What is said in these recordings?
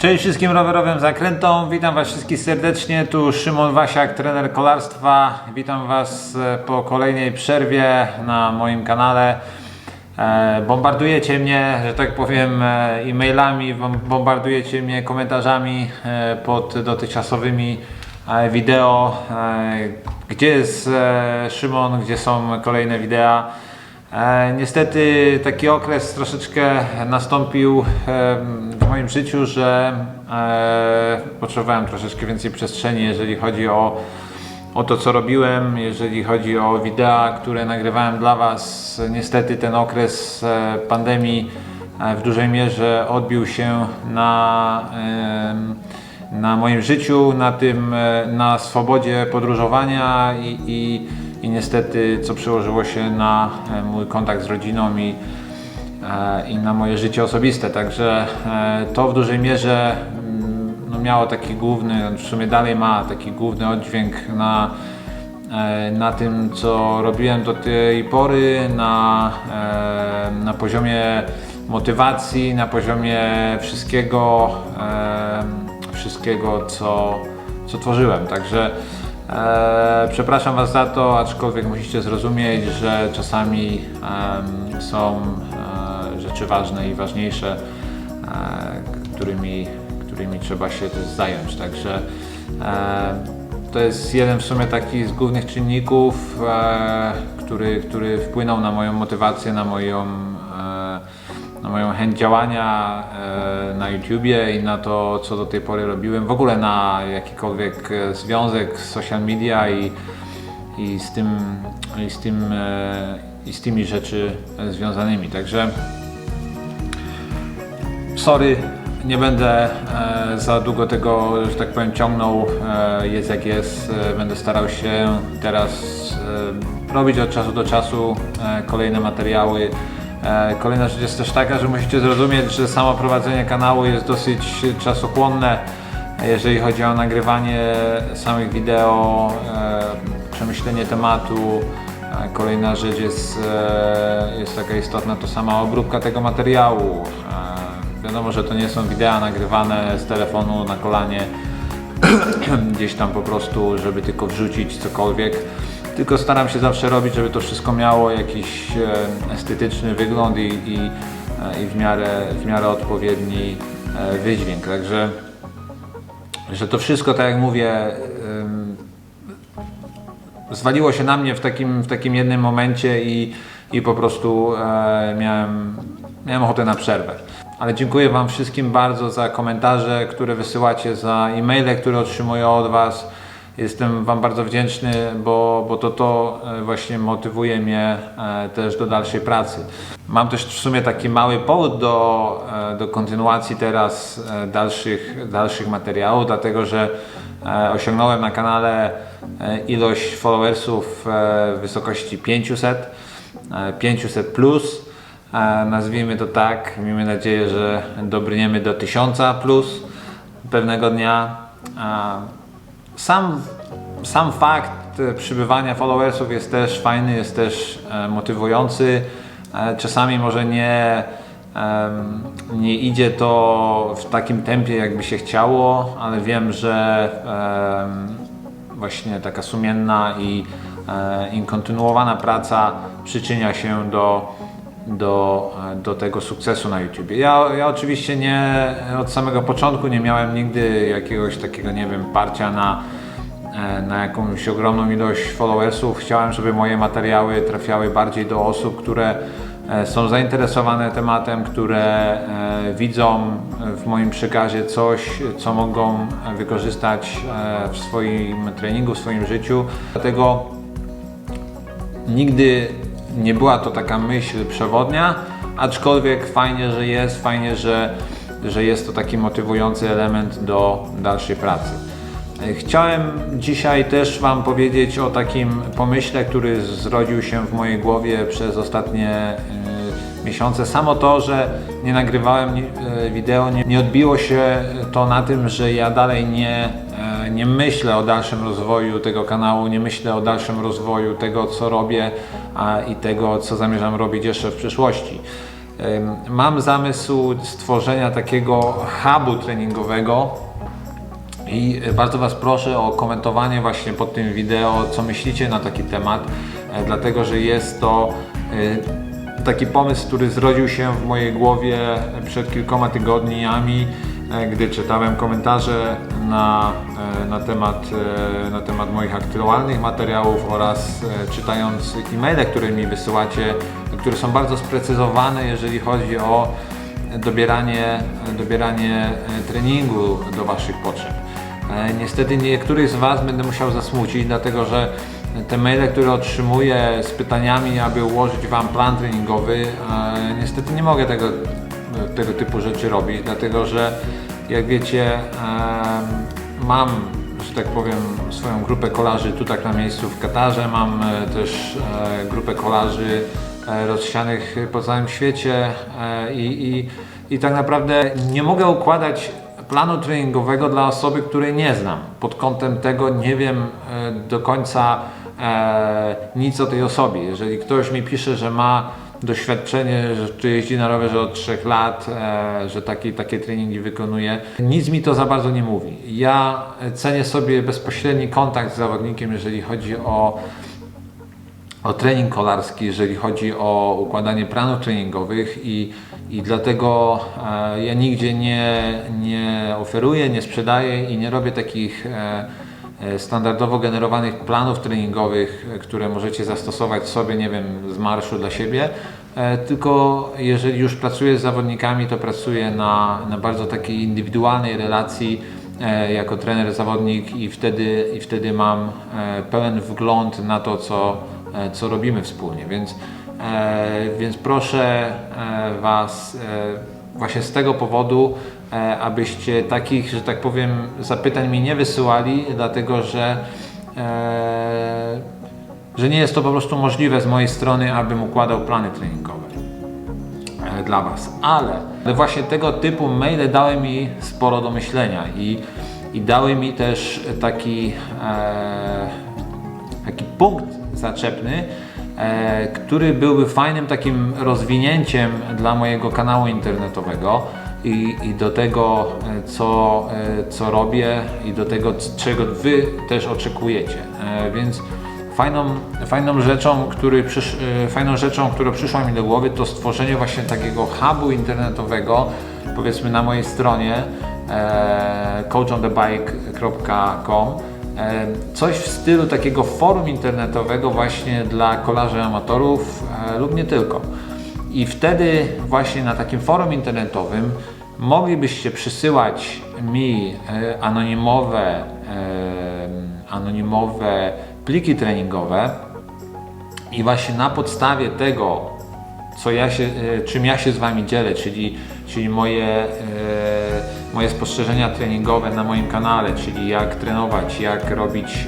Cześć wszystkim rowerowym zakrętom, witam Was wszystkich serdecznie, tu Szymon Wasiak, trener kolarstwa. Witam Was e, po kolejnej przerwie na moim kanale. E, Bombardujecie mnie, że tak powiem, e, e-mailami, bom- bombardujecie mnie komentarzami pod dotychczasowymi wideo. Gdzie jest Szymon, gdzie są kolejne wideo? E, niestety taki okres troszeczkę nastąpił w moim życiu, że e, potrzebowałem troszeczkę więcej przestrzeni, jeżeli chodzi o, o to, co robiłem, jeżeli chodzi o wideo, które nagrywałem dla Was. Niestety ten okres e, pandemii w dużej mierze odbił się na, na moim życiu, na tym, na swobodzie podróżowania i, i, i niestety co przełożyło się na e, mój kontakt z rodziną i, e, i na moje życie osobiste. Także e, to w dużej mierze mm, no, miało taki główny, w sumie dalej ma taki główny oddźwięk na, na tym, co robiłem do tej pory, na, na poziomie motywacji, na poziomie wszystkiego, wszystkiego co, co tworzyłem. Także e, przepraszam Was za to, aczkolwiek musicie zrozumieć, że czasami em, są e, rzeczy ważne i ważniejsze, e, którymi, którymi trzeba się też zająć. Także e, to jest jeden w sumie taki z głównych czynników, e, który, który wpłynął na moją motywację, na moją, e, moją chęć działania e, na YouTubie i na to, co do tej pory robiłem, w ogóle na jakikolwiek e, związek z social media i, i z tym, i z tym e, i z tymi rzeczy związanymi. Także sorry, nie będę za długo tego, że tak powiem, ciągnął. Jest jak jest. Będę starał się teraz robić od czasu do czasu kolejne materiały. E, kolejna rzecz jest też taka, że musicie zrozumieć, że samo prowadzenie kanału jest dosyć czasochłonne, jeżeli chodzi o nagrywanie samych wideo, e, przemyślenie tematu. E, Kolejna rzecz jest, jest taka istotna, to sama obróbka tego materiału. Wiadomo, że to nie są wideo nagrywane z telefonu na kolanie, gdzieś tam po prostu, żeby tylko wrzucić cokolwiek. Tylko staram się zawsze robić, żeby to wszystko miało jakiś e, estetyczny wygląd i, i, e, i w, miarę, w miarę odpowiedni e, wydźwięk. Także, że to wszystko, tak jak mówię, zwaliło się na mnie w takim, w takim jednym momencie i, i po prostu miałem, miałem ochotę na przerwę. Ale dziękuję Wam wszystkim bardzo za komentarze, które wysyłacie, za e-maile, które otrzymuję od Was. Jestem Wam bardzo wdzięczny, bo, bo to, to e, właśnie motywuje mnie e, też do dalszej pracy. Mam też w sumie taki mały powód do, e, do kontynuacji teraz dalszych, dalszych materiałów, dlatego że osiągnąłem na kanale ilość followersów w wysokości 500, e, 500 plus. Nazwijmy to tak. Miejmy nadzieję, że dobrniemy do 1000 plus pewnego dnia. Sam, sam fakt e, przybywania followersów jest też fajny, jest też e, motywujący. E, Czasami może nie, nie idzie to w takim tempie, jakby się chciało, ale wiem, że właśnie taka sumienna i, i kontynuowana praca przyczynia się do, do, do tego sukcesu na YouTube. Ja, ja oczywiście nie od samego początku nie miałem nigdy jakiegoś takiego, nie wiem, parcia na, e, na jakąś ogromną ilość followersów. Chciałem, żeby moje materiały trafiały bardziej do osób, które e, są zainteresowane tematem, które e, widzą w moim przekazie coś, co mogą wykorzystać w swoim treningu, w swoim życiu. Dlatego nigdy nie była to taka myśl przewodnia, aczkolwiek fajnie, że jest, fajnie, że, że jest to taki motywujący element do dalszej pracy. E, Chciałem dzisiaj też Wam powiedzieć o takim pomyśle, który zrodził się w mojej głowie przez ostatnie y, miesiące. Samo to, że nie nagrywałem y, wideo, nie, nie odbiło się to na tym, że ja dalej nie, e, nie myślę o dalszym rozwoju tego kanału, nie myślę o dalszym rozwoju tego, co robię a, i tego, co zamierzam robić jeszcze w przyszłości. Mam zamysł stworzenia takiego hubu treningowego i bardzo Was proszę o komentowanie właśnie pod tym wideo, co myślicie na taki temat, e, dlatego że jest to e, taki pomysł, który zrodził się w mojej głowie przed kilkoma tygodniami, gdy czytałem komentarze na, e, na, temat, e, na temat moich aktualnych materiałów oraz e, czytając e-maile, które mi wysyłacie, które są bardzo sprecyzowane, jeżeli chodzi o dobieranie, dobieranie e, treningu do Waszych potrzeb. E, Niestety niektórych z Was będę musiał zasmucić, dlatego że te maile, które otrzymuję z pytaniami, aby ułożyć Wam plan treningowy, e, niestety nie mogę tego, tego typu rzeczy robić, dlatego że jak wiecie, mam, że tak powiem, swoją grupę kolarzy tu tak na miejscu w Katarze, mam e, też e, grupę kolarzy e, rozsianych po całym świecie i, i, i tak naprawdę nie mogę układać planu treningowego dla osoby, której nie znam. Pod kątem tego nie wiem do końca nic o tej osobie. Jeżeli ktoś mi pisze, że ma doświadczenie, że tu jeździ na rowerze od 3 lat, e, że takie, takie treningi wykonuje, nic mi to za bardzo nie mówi. Ja cenię sobie bezpośredni kontakt z zawodnikiem, jeżeli chodzi o o trening kolarski, jeżeli chodzi o układanie planów treningowych i, i dlatego e, ja nigdzie nie, nie oferuję, nie sprzedaję i nie robię takich e, standardowo generowanych planów treningowych, e, które możecie zastosować sobie, nie wiem, z marszu dla siebie, e, tylko jeżeli już pracuję z zawodnikami, to pracuję na, na bardzo takiej indywidualnej relacji, e, jako trener zawodnik i wtedy, i wtedy mam e, pełen wgląd na to, co, e, co robimy wspólnie. Więc, e, więc proszę e, Was e, właśnie z tego powodu, e, abyście takich, że tak powiem, zapytań mi nie wysyłali, dlatego że e, że nie jest to po prostu możliwe z mojej strony, abym układał plany treningowe e, dla Was. Ale właśnie tego typu maile dały mi sporo do myślenia i, i dały mi też taki, e, taki punkt zaczepny, e, który byłby fajnym takim rozwinięciem dla mojego kanału internetowego i, i do tego, e, co, e, co robię i do tego, czego Wy też oczekujecie. E, Więc Fajną, fajną, rzeczą, który fajną rzeczą, która przyszła mi do głowy, to stworzenie właśnie takiego hubu internetowego, powiedzmy na mojej stronie coachonthebike.com coś w stylu takiego forum internetowego właśnie dla kolarzy amatorów lub nie tylko. I wtedy właśnie na takim forum internetowym moglibyście przysyłać mi e, anonimowe, e, anonimowe pliki treningowe i właśnie na podstawie tego, co ja się, e, czym ja się z Wami dzielę, czyli, czyli moje, moje spostrzeżenia treningowe na moim kanale, czyli jak trenować, jak robić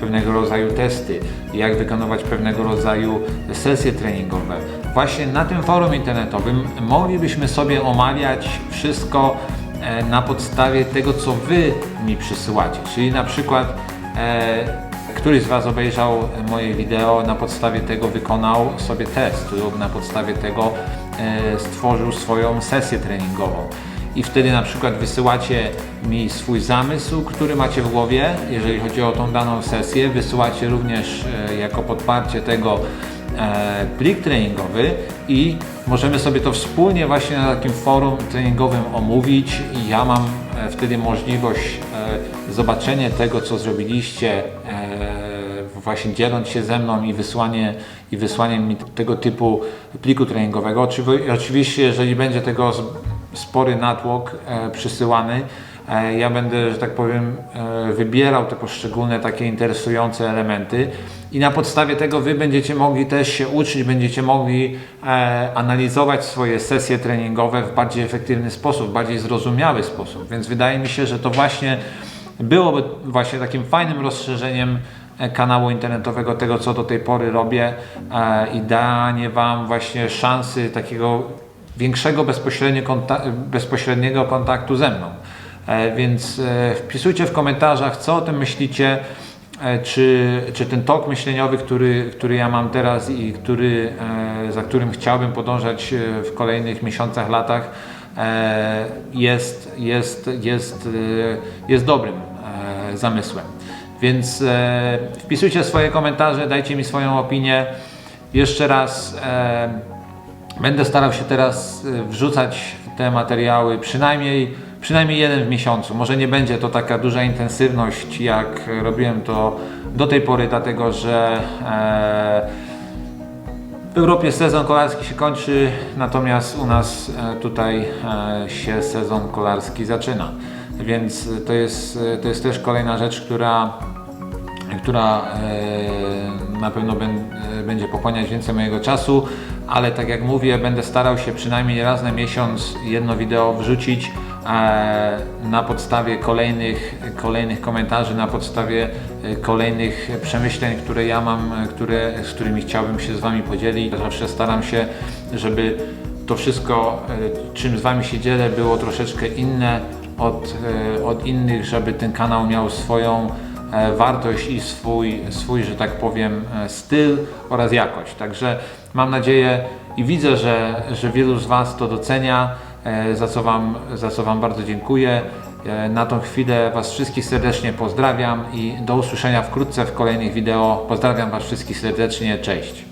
pewnego rodzaju testy, jak wykonywać pewnego rodzaju sesje treningowe. Właśnie na tym forum internetowym moglibyśmy sobie omawiać wszystko e, na podstawie tego, co Wy mi przysyłacie, czyli na przykład e, Któryś z Was obejrzał moje wideo, na podstawie tego wykonał sobie test lub na podstawie tego e, stworzył swoją sesję treningową. I wtedy na przykład wysyłacie mi swój zamysł, który macie w głowie, jeżeli chodzi o tą daną sesję. Wysyłacie również e, jako podparcie tego e, plik treningowy i możemy sobie to wspólnie właśnie na takim forum treningowym omówić i ja mam e, wtedy możliwość e, zobaczenia tego, co zrobiliście, e, właśnie dzieląc się ze mną i wysłanie, i wysłanie mi tego typu pliku treningowego. Oczywi- Oczywiście, jeżeli będzie tego spory natłok e, przysyłany, e, ja będę, że tak powiem, e, wybierał te poszczególne takie interesujące elementy i na podstawie tego Wy będziecie mogli też się uczyć, będziecie mogli analizować swoje sesje treningowe w bardziej efektywny sposób, bardziej zrozumiały sposób. Więc wydaje mi się, że to właśnie byłoby właśnie takim fajnym rozszerzeniem kanału internetowego tego, co do tej pory robię i danie Wam właśnie szansy takiego większego bezpośrednio konta- bezpośredniego kontaktu ze mną. E, Więc e, wpisujcie w komentarzach, co o tym myślicie. e, czy, czy ten tok myśleniowy, który, który ja mam teraz i który, za którym chciałbym podążać w kolejnych miesiącach, latach, jest, jest, jest, jest dobrym zamysłem. Więc wpisujcie swoje komentarze, dajcie mi swoją opinię. Jeszcze raz będę starał się teraz e, wrzucać te materiały przynajmniej, przynajmniej jeden w miesiącu. Może nie będzie to taka duża intensywność, jak robiłem to do tej pory, dlatego że e, w Europie sezon kolarski się kończy, natomiast u nas e, tutaj e, się sezon kolarski zaczyna. Więc to jest, to jest też kolejna rzecz, która, która na pewno będzie pochłaniać więcej mojego czasu, ale tak jak mówię, będę starał się przynajmniej raz na miesiąc jedno wideo wrzucić e, na podstawie kolejnych, kolejnych komentarzy, na podstawie e, kolejnych przemyśleń, które ja mam, e, które, z którymi chciałbym się z Wami podzielić. Zawsze staram się, żeby to wszystko, czym z Wami się dzielę, było troszeczkę inne od, od innych, żeby ten kanał miał swoją wartość i swój, swój, że tak powiem, e, styl oraz jakość. Także mam nadzieję i widzę, że, że wielu z Was to docenia, e, za co Wam, za co wam bardzo dziękuję. E, Na tą chwilę Was wszystkich serdecznie pozdrawiam i do usłyszenia wkrótce w kolejnych wideo. Pozdrawiam Was wszystkich serdecznie, cześć.